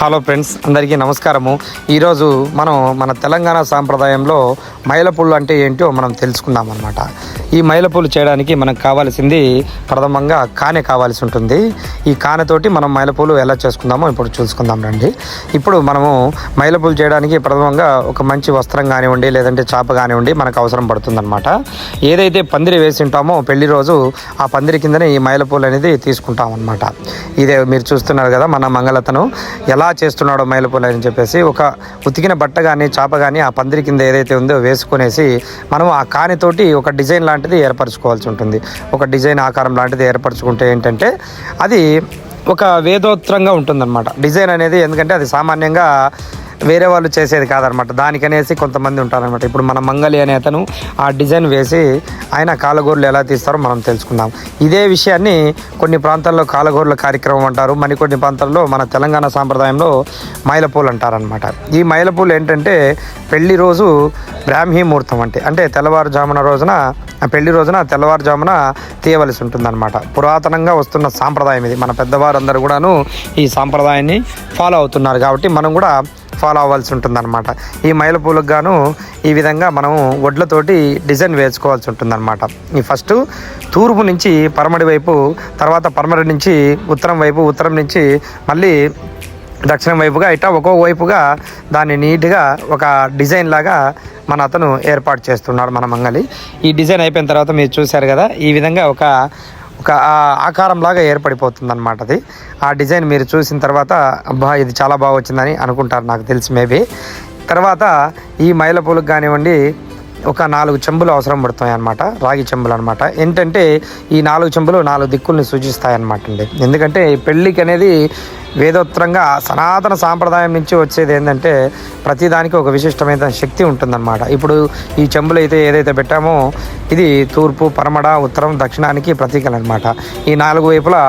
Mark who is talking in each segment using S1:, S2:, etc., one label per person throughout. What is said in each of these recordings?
S1: Hello friends అందరికీ నమస్కారము. ఈరోజు మనం మన తెలంగాణ సాంప్రదాయంలో మైలపుళ్ళు అంటే ఏంటో మనం తెలుసుకుందాం అనమాట ఈ మైలపూలు చేయడానికి మనకు కావాల్సింది ప్రథమంగా కానె కావాల్సి ఉంటుంది. ఈ కానెతోటి మనం మైలపూలు ఎలా చేసుకుందామో ఇప్పుడు చూసుకుందాం రండి. ఇప్పుడు మనము మైలపూలు చేయడానికి ప్రథమంగా ఒక మంచి వస్త్రం కానివ్వండి లేదంటే చాప కానివ్వండి మనకు అవసరం పడుతుందన్నమాట. ఏదైతే పందిరి వేసి ఉంటామో పెళ్ళి రోజు ఆ పందిరి కిందనే ఈ మైలపూలు అనేది తీసుకుంటాం అనమాట ఇదే మీరు చూస్తున్నారు కదా మన మంగళతను. ఎలా చేస్తున్నాడో మైలపూలు అని చెప్పేసి ఒక ఉతికిన బట్ట కానీ చాప కానీ ఆ పందిరి కింద ఏదైతే ఉందో వేసుకునేసి మనం ఆ కానితోటి ఒక డిజైన్ లాంటిది ఏర్పరచుకోవాల్సి ఉంటుంది. ఒక డిజైన్ ఆకారం లాంటిది ఏర్పరచుకుంటే ఏంటంటే అది ఒక వేదోత్రంగా ఉంటుందన్నమాట. డిజైన్ అనేది ఎందుకంటే అది సామాన్యంగా వేరే వాళ్ళు చేసేది కాదనమాట. దానికనేసి కొంతమంది ఉంటారనమాట. ఇప్పుడు మన మంగళి అనే అతను ఆ డిజైన్ వేసి ఆయన కాలగూరలు ఎలా తీస్తారో మనం తెలుసుకుందాం. ఇదే విషయాన్ని కొన్ని ప్రాంతాల్లో కాలగూరల కార్యక్రమం అంటారు. మరికొన్ని ప్రాంతాల్లో మన తెలంగాణ సాంప్రదాయంలో మైలపూలు అంటారనమాట. ఈ మైలపూలు ఏంటంటే పెళ్ళి రోజు బ్రాహ్మీ ముహూర్తం అంటే అంటే తెల్లవారుజామున రోజున పెళ్ళి రోజున తెల్లవారుజామున తీయవలసి ఉంటుందన్నమాట పురాతనంగా వస్తున్న సాంప్రదాయం ఇది. మన పెద్దవారందరూ కూడాను ఈ సాంప్రదాయాన్ని ఫాలో అవుతున్నారు కాబట్టి మనం కూడా ఫాలో అవ్వాల్సి ఉంటుందన్నమాట. ఈ మైలపూలకు గాను ఈ విధంగా మనం వడ్లతోటి డిజైన్ వేసుకోవాల్సి ఉంటుందన్నమాట. ఈ ఫస్ట్ తూర్పు నుంచి పరమడి వైపు తర్వాత పరమడి నుంచి ఉత్తరం వైపు ఉత్తరం నుంచి మళ్ళీ దక్షిణం వైపుగా ఇట్లా ఒక్కో వైపుగా దాన్ని నీట్గా ఒక డిజైన్ లాగా మన అతను ఏర్పాటు చేస్తున్నాడు మన మంగలి. ఈ డిజైన్ అయిపోయిన తర్వాత మీరు చూశారు కదా ఈ విధంగా ఒక ఒక ఆకారంలాగా ఆకారం లాగా ఏర్పడిపోతుంది అనమాట అది. ఆ డిజైన్ మీరు చూసిన తర్వాత అబ్బా ఇది చాలా బాగా వచ్చిందని అనుకుంటారు నాకు తెలిసి మేబీ. తర్వాత ఈ మైలపూలకు కానివ్వండి ఒక నాలుగు చెంబులు అవసరం పడుతాయి అనమాట రాగి చెంబులు అనమాట ఏంటంటే ఈ నాలుగు చెంబులు నాలుగు దిక్కుల్ని సూచిస్తాయి అనమాట అండి. ఎందుకంటే పెళ్ళికి అనేది వేదోత్తరంగా సనాతన సాంప్రదాయం నుంచి వచ్చేది ఏంటంటే ప్రతిదానికి ఒక విశిష్టమైన శక్తి ఉంటుందన్నమాట. ఇప్పుడు ఈ చెంబులు అయితే ఏదైతే పెట్టామో ఇది తూర్పు పరమడ ఉత్తరం దక్షిణానికి ప్రతీకలు అనమాట ఈ నాలుగు వైపులా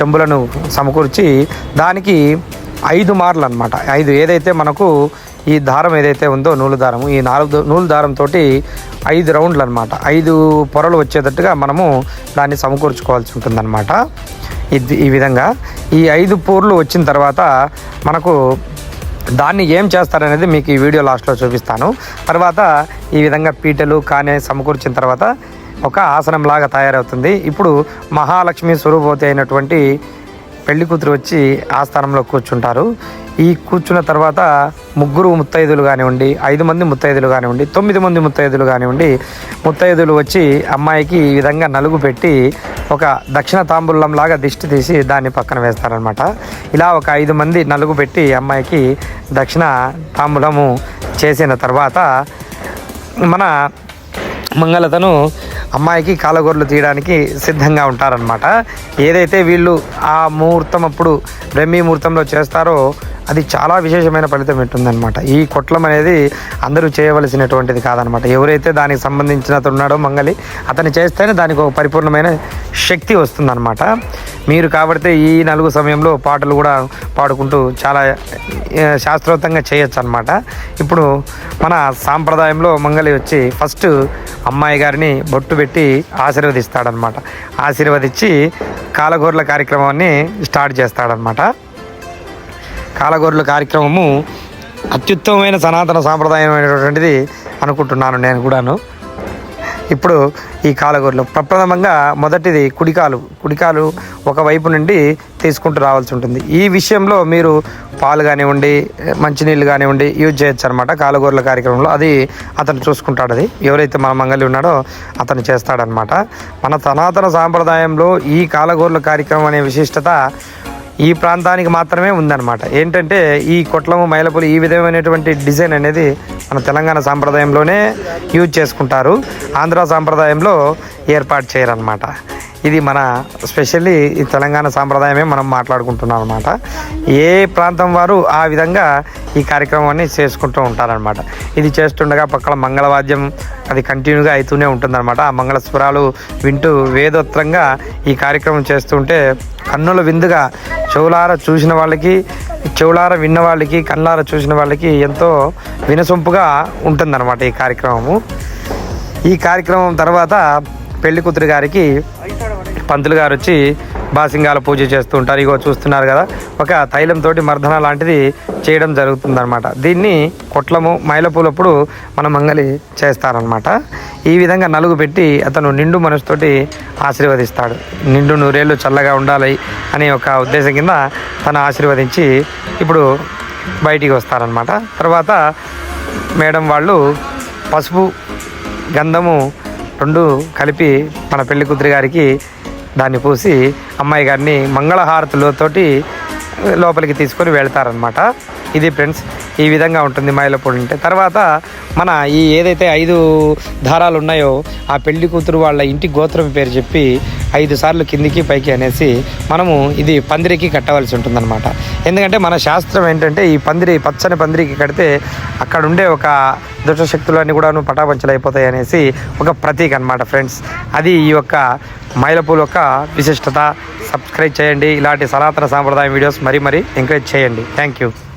S1: చెంబులను సమకూర్చి దానికి ఐదు మార్లు అనమాట ఐదు ఏదైతే మనకు ఈ దారం ఏదైతే ఉందో నూలు దారము ఈ నాలుగు నూలు దారంతో ఐదు రౌండ్లు అనమాట ఐదు పొరలు వచ్చేటట్టుగా మనము దాన్ని సమకూర్చుకోవాల్సి ఉంటుందన్నమాట. ఇది ఈ విధంగా ఈ ఐదు పూర్లు వచ్చిన తర్వాత మనకు దాన్ని ఏం చేస్తారనేది మీకు ఈ వీడియో లాస్ట్లో చూపిస్తాను. తర్వాత ఈ విధంగా పీటలు కానే సమకూర్చిన తర్వాత ఒక ఆసనం లాగా తయారవుతుంది. ఇప్పుడు మహాలక్ష్మి స్వరూపవతి అయినటువంటి పెళ్ళి కూతురు వచ్చి ఆ స్థానంలో కూర్చుంటారు. ఈ కూర్చున్న తర్వాత ముగ్గురు ముత్తైదులు కానివ్వండి ఐదు మంది ముత్తైదులు కానివ్వండి తొమ్మిది మంది ముత్తైదులు కానివ్వండి ముత్తైదులు వచ్చి అమ్మాయికి ఈ విధంగా నలుగు పెట్టి ఒక దక్షిణ తాంబూలం లాగా దిష్టి తీసి దాన్ని పక్కన వేస్తారనమాట ఇలా ఒక ఐదు మంది నలుగు పెట్టి అమ్మాయికి దక్షిణ తాంబూలము చేసిన తర్వాత మన మంగళతను అమ్మాయికి కాలగొర్రెలు తీయడానికి సిద్ధంగా ఉంటారనమాట ఏదైతే వీళ్ళు ఆ ముహూర్తం అప్పుడు బ్రహ్మీ ముహూర్తంలో చేస్తారో అది చాలా విశేషమైన ఫలితం ఉంటుందన్నమాట ఈ కొట్లం అనేది అందరూ చేయవలసినటువంటిది కాదనమాట ఎవరైతే దానికి సంబంధించిన ఉన్నాడో మంగళి అతను చేస్తేనే దానికి ఒక పరిపూర్ణమైన శక్తి వస్తుందన్నమాట. మీరు కాబట్టి ఈ నలుగు సమయంలో పాటలు కూడా పాడుకుంటూ చాలా శాస్త్రవంతంగా చేయొచ్చు అనమాట ఇప్పుడు మన సాంప్రదాయంలో మంగళి వచ్చి ఫస్ట్ అమ్మాయి గారిని బొట్టు పెట్టి ఆశీర్వదిస్తాడనమాట ఆశీర్వదించి కాలగోర్ల కార్యక్రమాన్ని స్టార్ట్ చేస్తాడనమాట కాలగోర్ల కార్యక్రమము అత్యుత్తమమైన సనాతన సాంప్రదాయమైనటువంటిది అనుకుంటున్నాను నేను కూడాను. ఇప్పుడు ఈ కాలగూరలో. ప్రప్రథమంగా మొదటిది కుడికాలు. కుడికాలు ఒకవైపు నుండి తీసుకుంటూ రావాల్సి ఉంటుంది. ఈ విషయంలో మీరు పాలు కానివ్వండి మంచినీళ్ళు కానివ్వండి యూజ్ చేయొచ్చు అనమాట కాలగూరల కార్యక్రమంలో. అది అతను చూసుకుంటాడు అది ఎవరైతే మన మంగళి ఉన్నాడో అతను చేస్తాడనమాట మన సనాతన సాంప్రదాయంలో ఈ కాలగూరల కార్యక్రమం అనే విశిష్టత ఈ ప్రాంతానికి మాత్రమే ఉందన్నమాట. ఏంటంటే ఈ కొట్లము మైలపులు ఈ విధమైనటువంటి డిజైన్ అనేది మన తెలంగాణ సాంప్రదాయంలోనే యూజ్ చేసుకుంటారు. ఆంధ్ర సాంప్రదాయంలో ఏర్పాటు చేయరన్నమాట. ఇది మన స్పెషల్లీ ఈ తెలంగాణ సాంప్రదాయమే మనం మాట్లాడుకుంటున్నాం అనమాట ఏ ప్రాంతం వారు ఆ విధంగా ఈ కార్యక్రమాన్ని చేసుకుంటూ ఉంటారనమాట ఇది చేస్తుండగా పక్కన మంగళవాద్యం అది కంటిన్యూగా అవుతూనే ఉంటుందన్నమాట. ఆ మంగళ స్వరాలు వింటూ వేదోత్రంగా ఈ కార్యక్రమం చేస్తుంటే కన్నుల విందుగా చెవులార చూసిన వాళ్ళకి చెవులార విన్న వాళ్ళకి కళ్ళార చూసిన వాళ్ళకి ఎంతో వినసొంపుగా ఉంటుందన్నమాట ఈ కార్యక్రమము. ఈ కార్యక్రమం తర్వాత పెళ్ళి కూతురు గారికి పంతులు గారు వచ్చి బాసింగాల పూజ చేస్తూ ఉంటారు. ఇగో చూస్తున్నారు కదా ఒక తైలంతో మర్దన లాంటిది చేయడం జరుగుతుందనమాట దీన్ని కొట్లము మైలపూలప్పుడు మన మంగలి చేస్తారనమాట ఈ విధంగా నలుగు పెట్టి అతను నిండు మనసుతోటి ఆశీర్వదిస్తాడు. నిండు నూరేళ్ళు చల్లగా ఉండాలి అనే ఒక ఉద్దేశం కింద తను ఆశీర్వదించి ఇప్పుడు బయటికి వస్తారనమాట తర్వాత మేడం వాళ్ళు పసుపు గంధము రెండు కలిపి మన పెళ్ళి కూతురి గారికి దాన్ని పూసి అమ్మాయి గారిని మంగళహారతులతోటి లోపలికి తీసుకొని వెళ్తారనమాట ఇది ఫ్రెండ్స్ ఈ విధంగా ఉంటుంది మైలపూడి అంటే. తర్వాత మన ఈ ఏదైతే ఐదు దారాలు ఉన్నాయో ఆ పెళ్ళి కూతురు వాళ్ళ ఇంటి గోత్రం పేరు చెప్పి ఐదు సార్లు కిందికి పైకి అనేసి మనము ఇది పందిరికి కట్టవలసి ఉంటుందన్నమాట. ఎందుకంటే మన శాస్త్రం ఏంటంటే ఈ పందిరి పచ్చని పందిరికి కడితే అక్కడ ఉండే ఒక దుష్టశక్తులన్నీ కూడాను పటాపంచలు అయిపోతాయి అనేసి ఒక ప్రతీక అనమాట ఫ్రెండ్స్. అది ఈ యొక్క మైలపూల్ యొక్క విశిష్టత. సబ్స్క్రైబ్ చేయండి. ఇలాంటి సనాతన సాంప్రదాయం వీడియోస్ మరీ మరీ ఎంకరేజ్ చేయండి. Thank you.